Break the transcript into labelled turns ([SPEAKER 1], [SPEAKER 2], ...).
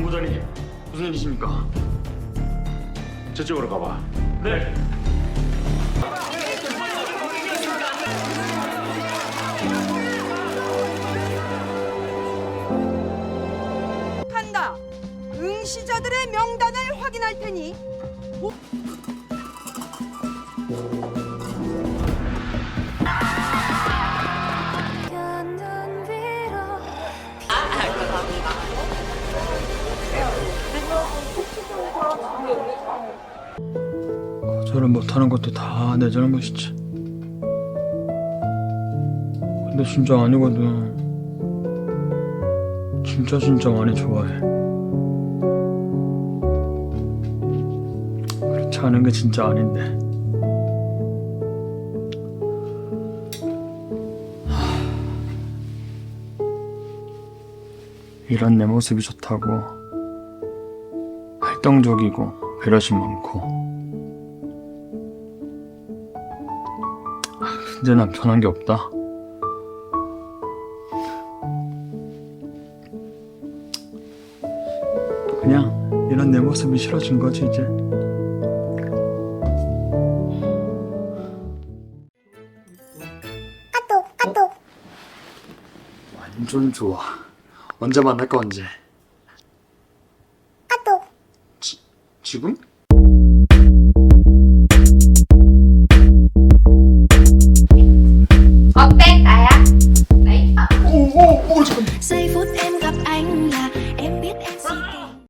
[SPEAKER 1] 본부장님 무슨 일이십니까? 저쪽으로 가봐. 네.
[SPEAKER 2] 한다. 응시자들의 명단을 확인할 테니
[SPEAKER 3] 거 절을 못하는 것도 다 내 잘못이지. 근데 진짜 아니거든. 진짜 진짜 많이 좋아해. 그렇지 않은 게 진짜 아닌데. 하... 이런 내 모습이 좋다고. 활동적이고 배려심 많고. 난 변한 게 없다. 그냥 이런 내 모습이 싫어진 거지 이제. 완전 좋아. 언제 만날까 언제? 지, 지금? phút em gặp anh